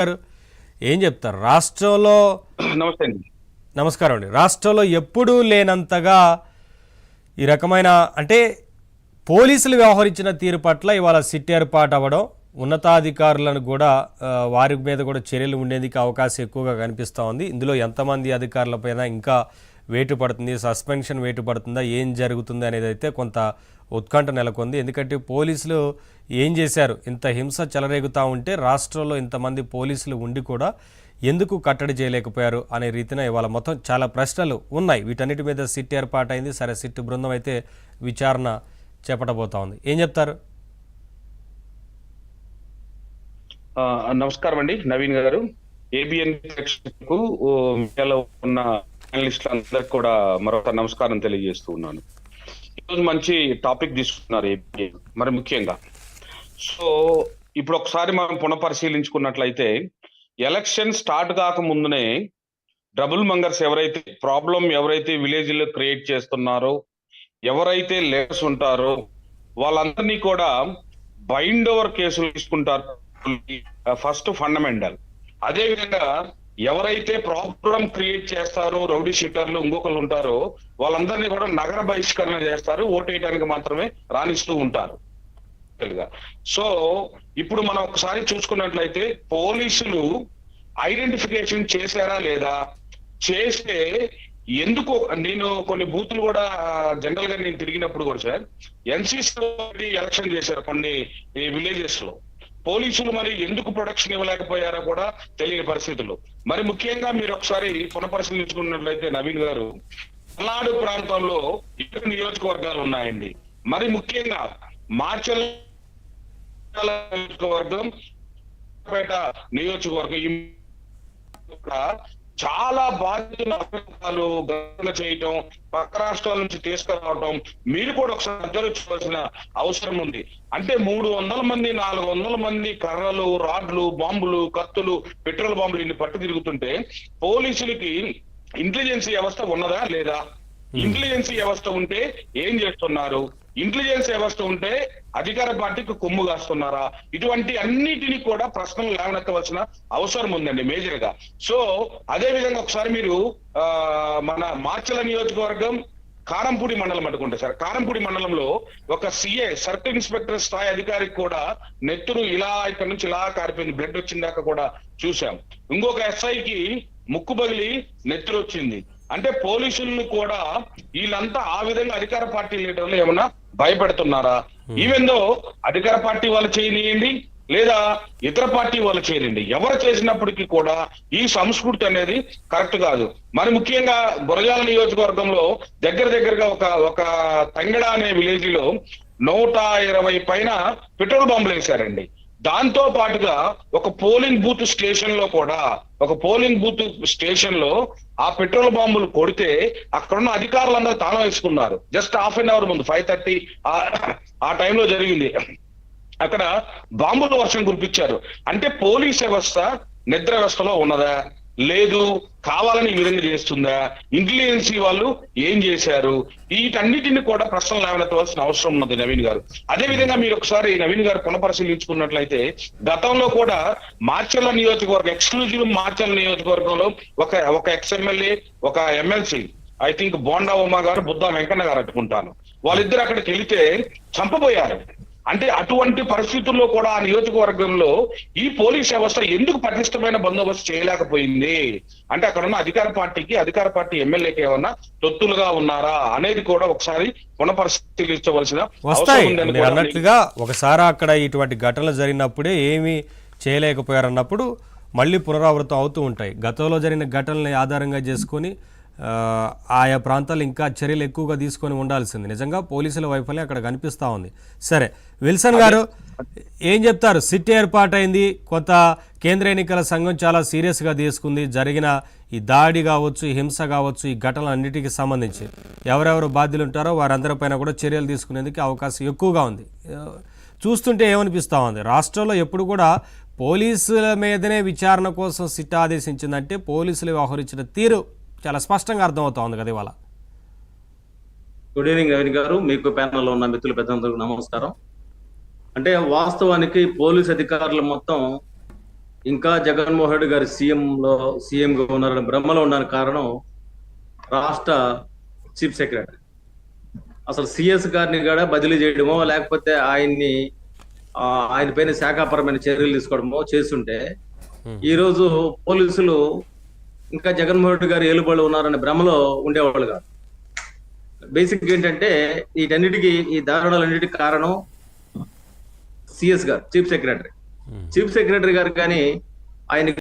గారు ఏం చెప్తారు? రాష్ట్రంలో నమస్తే అండి. నమస్కారం అండి. రాష్ట్రంలో ఎప్పుడూ లేనంతగా ఈ రకమైన అంటే పోలీసులు వ్యవహరించిన తీరు పట్ల ఇవాళ సిట్ ఏర్పాటు అవ్వడం ఉన్నతాధికారులను కూడా వారి మీద కూడా చర్యలు ఉండేందుకు అవకాశం ఎక్కువగా కనిపిస్తూ ఉంది. ఇందులో ఎంతమంది అధికారులపైన ఇంకా వేటు పడుతుంది సస్పెన్షన్ వేటు పడుతుందా ఏం జరుగుతుంది అనేది అయితే కొంత ఉత్కంఠ నెలకొంది. ఎందుకంటే పోలీసులు ఏం చేశారు? ఇంత హింస చెలరేగుతూ ఉంటే రాష్ట్రంలో ఇంతమంది పోలీసులు ఉండి కూడా ఎందుకు కట్టడి చేయలేకపోయారు అనే రీతిన ఇవాళ మొత్తం చాలా ప్రశ్నలు ఉన్నాయి. వీటన్నిటి మీద సిట్ ఏర్పాటైంది. సరే సిట్ బృందం అయితే విచారణ చేపట్టబోతా ఉంది. ఏం చెప్తారు? నమస్కారం అండి. నవీన్ గారు. ఏబిఎన్కు ఉన్న జర్నలిస్టులందరికీ కూడా మరొక నమస్కారం తెలియజేస్తూ ఉన్నాను. ఈరోజు మంచి టాపిక్ తీసుకున్నారు మరి ముఖ్యంగా. సో ఇప్పుడు ఒకసారి మనం పునఃపరిశీలించుకున్నట్లయితే ఎలక్షన్ స్టార్ట్ కాక ముందునే డబుల్ మంగర్స్ ఎవరైతే ప్రాబ్లం ఎవరైతే విలేజ్లో క్రియేట్ చేస్తున్నారో ఎవరైతే లేడర్స్ ఉంటారో వాళ్ళందరినీ కూడా బైండ్ ఓవర్ కేసులు తీసుకుంటారు. First fundamental. అదేవిధంగా ఎవరైతే ప్రాబ్లం క్రియేట్ చేస్తారో రౌడీ షీటర్లు ఇంకొకరు ఉంటారో వాళ్ళందరినీ కూడా నగర బహిష్కరణ చేస్తారు. ఓటేయడానికి మాత్రమే రాణిస్తూ ఉంటారు. సో ఇప్పుడు మనం ఒకసారి చూసుకున్నట్లయితే పోలీసులు ఐడెంటిఫికేషన్ చేశారా లేదా? చేస్తే ఎందుకు నేను కొన్ని బూతులు కూడా జనరల్గా నేను తిరిగినప్పుడు కూడా సార్ ఎన్సీసీ ఎలక్షన్ చేశారు కొన్ని విలేజెస్లో పోలీసులు మరి ఎందుకు ప్రొడక్షన్ ఇవ్వలేకపోయారో కూడా తెలియని పరిస్థితులు మరి ముఖ్యంగా మీరు ఒకసారి పునఃపరిశీలించుకున్నట్లయితే నవీన్ గారు పల్నాడు ప్రాంతంలో ఇతర నియోజకవర్గాలు ఉన్నాయండి. మరి ముఖ్యంగా మార్చల్ నియోజకవర్గం పేట నియోజకవర్గం చాలా బాధ్యతలు గణన చేయటం పక్క రాష్ట్రాల నుంచి తీసుకురావటం మీరు కూడా ఒకసారి అబ్జర్వ్ చేయవలసిన అవసరం ఉంది. అంటే మూడు వందల మంది నాలుగు వందల మంది కర్రలు రాడ్లు బాంబులు కత్తులు పెట్రోల్ బాంబులు ఇన్ని పట్టు తిరుగుతుంటే పోలీసులకి ఇంటెలిజెన్స్ వ్యవస్థ ఉన్నదా లేదా? ఇంటెలిజెన్స్ వ్యవస్థ ఉంటే ఏం చేస్తున్నారు? ఇంటెలిజెన్స్ వ్యవస్థ ఉంటే అధికార పార్టీకి కొమ్ము కాస్తున్నారా? ఇటువంటి అన్నిటిని కూడా ప్రశ్నలు లేవనెత్తవలసిన అవసరం ఉందండి మేజర్గా సో అదే విధంగా ఒకసారి మీరు ఆ మన మార్చల నియోజకవర్గం కారంపూడి మండలం అనుకుంటే సార్. కారంపూడి మండలంలో ఒక సిఏ సర్కిల్ ఇన్స్పెక్టర్ స్థాయి అధికారికి కూడా నెత్తురు ఇలా ఇక్కడ నుంచి ఇలా కారిపోయింది బ్లడ్ వచ్చిందాక కూడా చూసాం ఇంకొక ఎస్ఐకి ముక్కు బగిలి నెత్తురు వచ్చింది అంటే పోలీసులను కూడా వీళ్ళంతా ఆ విధంగా అధికార పార్టీ లీడర్లు ఏమన్నా భయపెడుతున్నారా? ఈవెన్ దో అధికార పార్టీ వాళ్ళు చేయనియండి లేదా ఇతర పార్టీ వాళ్ళు చేయనండి ఎవరు చేసినప్పటికీ కూడా ఈ సంస్కృతి అనేది కరెక్ట్ కాదు. మరి ముఖ్యంగా గురజాల నియోజకవర్గంలో దగ్గర దగ్గరగా ఒక ఒక తంగడ అనే విలేజ్లో నూట ఇరవై పైన పెట్రోల్ బాంబులు వేశారండి. దాంతో పాటుగా ఒక పోలింగ్ బూత్ స్టేషన్లో కూడా ఒక పోలింగ్ బూత్ స్టేషన్లో ఆ పెట్రోల్ బాంబులు కొడితే అక్కడున్న అధికారులందరూ తాళం వేసుకున్నారు. జస్ట్ హాఫ్ అన్ అవర్ ముందు ఫైవ్ థర్టీ ఆ టైంలో జరిగింది. అక్కడ బాంబుల వర్షం కురిపించారు. అంటే పోలీస్ వ్యవస్థ నిద్ర వ్యవస్థలో ఉన్నదా? లేదు కావాలని ఈ విధంగా చేస్తుందా? ఇంటెలిజెన్సీ వాళ్ళు ఏం చేశారు? వీటన్నిటిని కూడా ప్రశ్నలు లేవనెత్తవలసిన అవసరం ఉన్నది నవీన్ గారు. అదే విధంగా మీరు ఒకసారి నవీన్ గారు పునఃపరిశీలించుకున్నట్లయితే గతంలో కూడా మార్చల్ల నియోజకవర్గం ఎక్స్క్లూజివ్ మార్చర్ల నియోజకవర్గంలో ఒక ఒక ఎక్స్ఎమ్మెల్యే ఒక MLC I think Bonda Uma గారు బుద్ధా వెంకన్న గారు అట్టుకుంటాను. వాళ్ళిద్దరు అక్కడికి వెళితే చంపబోయారు. అంటే అటువంటి పరిస్థితుల్లో కూడా ఆ నియోజకవర్గంలో ఈ పోలీస్ వ్యవస్థ ఎందుకు పటిష్టమైన బందోబస్తు చేయలేకపోయింది? అంటే అక్కడ ఉన్న అధికార పార్టీకి అధికార పార్టీ ఎమ్మెల్యేకి ఏమన్నా తొత్తులుగా ఉన్నారా అనేది కూడా ఒకసారి పునఃపరిశీలించవలసిన వస్తాయి. అన్నట్లుగా ఒకసారి అక్కడ ఇటువంటి ఘటనలు జరిగినప్పుడే ఏమీ చేయలేకపోయారన్నప్పుడు మళ్ళీ పునరావృతం అవుతూ ఉంటాయి. గతంలో జరిగిన ఘటనల్ని ఆధారంగా చేసుకొని ఆయా ప్రాంతాలు ఇంకా చర్యలు ఎక్కువగా తీసుకొని ఉండాల్సింది. నిజంగా పోలీసుల వైఫల్యం అక్కడ కనిపిస్తూ ఉంది. సరే విల్సన్ గారు ఏం చెప్తారు? సిట్ ఏర్పాటైంది కొంత కేంద్ర ఎన్నికల సంఘం చాలా సీరియస్గా తీసుకుంది. జరిగిన ఈ దాడి కావచ్చు ఈ హింస కావచ్చు ఈ ఘటనలన్నిటికీ సంబంధించి ఎవరెవరు బాధ్యులు ఉంటారో వారందరిపైన కూడా చర్యలు తీసుకునేందుకు అవకాశం ఎక్కువగా ఉంది. చూస్తుంటే ఏమనిపిస్తూ ఉంది? రాష్ట్రంలో ఎప్పుడు కూడా పోలీసుల మీదనే విచారణ కోసం సిట్ ఆదేశించిందంటే పోలీసులు వ్యవహరించిన తీరు చాలా స్పష్టంగా అర్థమవుతా ఉంది కదా ఇవాళ. గుడ్ ఈవినింగ్ రవి గారు. మీకు ప్యానల్లో ఉన్న మిత్రులు పెద్దలందరికీ నమస్కారం. అంటే వాస్తవానికి పోలీస్ అధికారులు మొత్తం ఇంకా జగన్మోహన్ రెడ్డి గారు సీఎం లో సీఎం గా ఉన్నారని భ్రమలో ఉండడానికి కారణం రాష్ట్ర చీఫ్ సెక్రటరీ. అసలు సిఎస్ గారిని కూడా బదిలీ చేయడమో లేకపోతే ఆయన్ని ఆయన పైన శాఖాపరమైన చర్యలు తీసుకోవడమో చేస్తుంటే ఈ రోజు పోలీసులు ఇంకా జగన్మోహన్ రెడ్డి గారు ఏలుబడి ఉన్నారనే భ్రమలో ఉండేవాళ్ళు కాదు. బేసిక్ ఏంటంటే వీటన్నిటికీ ఈ దారుణాలన్నిటికీ కారణం సిఎస్ గారు చీఫ్ సెక్రటరీ చీఫ్ సెక్రటరీ గారు కానీ ఆయన